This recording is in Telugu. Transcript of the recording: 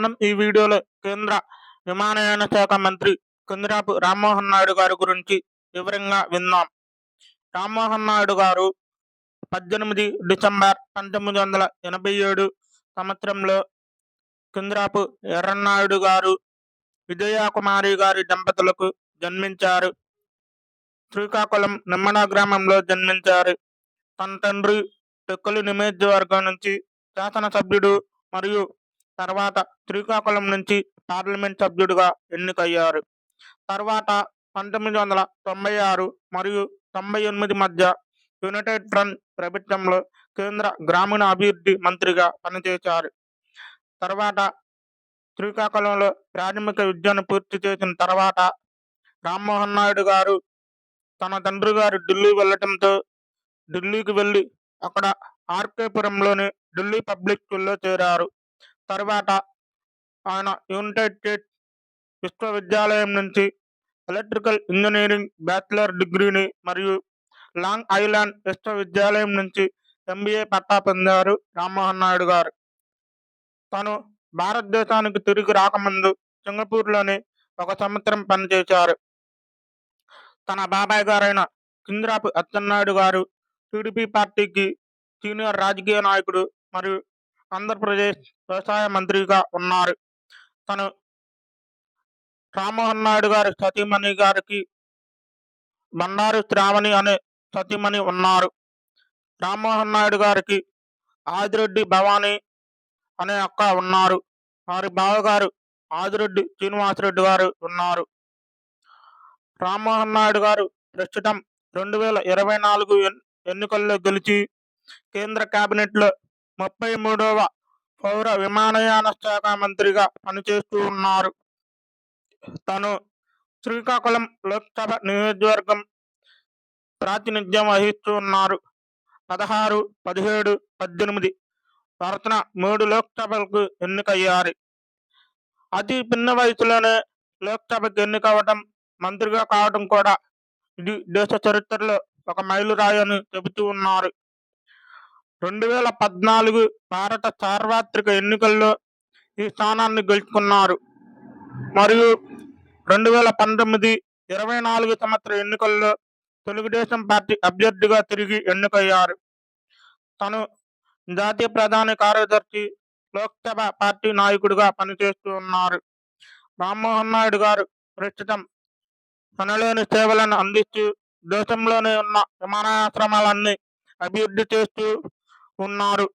మనం ఈ వీడియోలో కేంద్ర విమానయాన శాఖ మంత్రి కుందిరాపు రామ్మోహన్ నాయుడు గారి గురించి వివరంగా విందాం. రామ్మోహన్ నాయుడు గారు పద్దెనిమిది డిసెంబర్ పంతొమ్మిది వందల ఎనభై ఏడు సంవత్సరంలో కుందిరాపు ఎర్రన్నాయుడు గారు విజయకుమారి గారి దంపతులకు జన్మించారు. శ్రీకాకుళం నిమ్మన గ్రామంలో జన్మించారు. తన తండ్రి టెక్కలి నియోజకవర్గం నుంచి శాసనసభ్యుడు మరియు తర్వాత శ్రీకాకుళం నుంచి పార్లమెంట్ సభ్యుడిగా ఎన్నికయ్యారు. తర్వాత పంతొమ్మిది వందల తొంభై ఆరు మరియు తొంభై ఎనిమిది మధ్య యునైటెడ్ ఫ్రంట్ ప్రభుత్వంలో కేంద్ర గ్రామీణ అభివృద్ధి మంత్రిగా పనిచేశారు. తర్వాత శ్రీకాకుళంలో ప్రాథమిక విద్యను పూర్తి చేసిన తర్వాత రామ్మోహన్ నాయుడు గారు తన తండ్రి గారు ఢిల్లీ వెళ్ళటంతో ఢిల్లీకి వెళ్ళి అక్కడ ఆర్కేపురంలోని ఢిల్లీ పబ్లిక్ స్కూల్లో చేరారు. తర్వాత ఆయన యునైటెడ్ స్టేట్స్ విశ్వవిద్యాలయం నుంచి ఎలక్ట్రికల్ ఇంజనీరింగ్ బ్యాచిలర్ డిగ్రీని మరియు లాంగ్ ఐలాండ్ విశ్వవిద్యాలయం నుంచి ఎంబీఏ పట్టా పొందారు రామ్మోహన్ నాయుడు గారు. తను భారతదేశానికి తిరిగి రాకముందు సింగపూర్లోని ఒక సంవత్సరం పనిచేశారు. తన బాబాయ్ గారైన కింద్రాపు అచ్చెన్నాయుడు గారు టీడీపీ పార్టీకి సీనియర్ రాజకీయ నాయకుడు మరియు ఆంధ్రప్రదేశ్ వ్యవసాయ మంత్రిగా ఉన్నారు. తను రామ్మోహన్ నాయుడు గారి సతీమణి గారికి బండారు శ్రావణి అనే సతీమణి ఉన్నారు. రామ్మోహన్ నాయుడు గారికి ఆదిరెడ్డి భవానీ అనే అక్క ఉన్నారు. వారి బావగారు ఆదిరెడ్డి శ్రీనివాసరెడ్డి గారు ఉన్నారు. రామ్మోహన్ నాయుడు గారు ప్రస్తుతం రెండు వేల ఇరవై నాలుగు ఎన్- ఎన్నికల్లో గెలిచి కేంద్ర కేబినెట్లో ముప్పై మూడవ పౌర విమానయాన శాఖ మంత్రిగా పనిచేస్తూ ఉన్నారు. తను శ్రీకాకుళం లోక్సభ నియోజకవర్గం ప్రాతినిధ్యం వహిస్తూ ఉన్నారు. పదహారు పదిహేడు పద్దెనిమిది వరుసన మూడు లోక్సభలకు ఎన్నికయ్యారు. అతి పిన్న వయసులోనే లోక్సభకు ఎన్నికవటం మంత్రిగా కావడం కూడా ఇది దేశ చరిత్రలో ఒక మైలురాయని చెబుతూ ఉన్నారు. రెండు వేల పద్నాలుగు భారత సార్వత్రిక ఎన్నికల్లో ఈ స్థానాన్ని గెలుచుకున్నారు. మరియు రెండు వేల పంతొమ్మిది ఇరవై నాలుగు సంవత్సర ఎన్నికల్లో తెలుగుదేశం పార్టీ అభ్యర్థిగా తిరిగి ఎన్నికయ్యారు. తను జాతీయ ప్రధాన కార్యదర్శి లోక్సభ పార్టీ నాయకుడిగా పనిచేస్తూ ఉన్నారు. రామ్మోహన్ నాయుడు గారు ప్రస్తుతం పనలేని సేవలను అందిస్తూ దేశంలోనే ఉన్న విమానాశ్రమాలన్నీ అభివృద్ధి చేస్తూ ఉన్నారు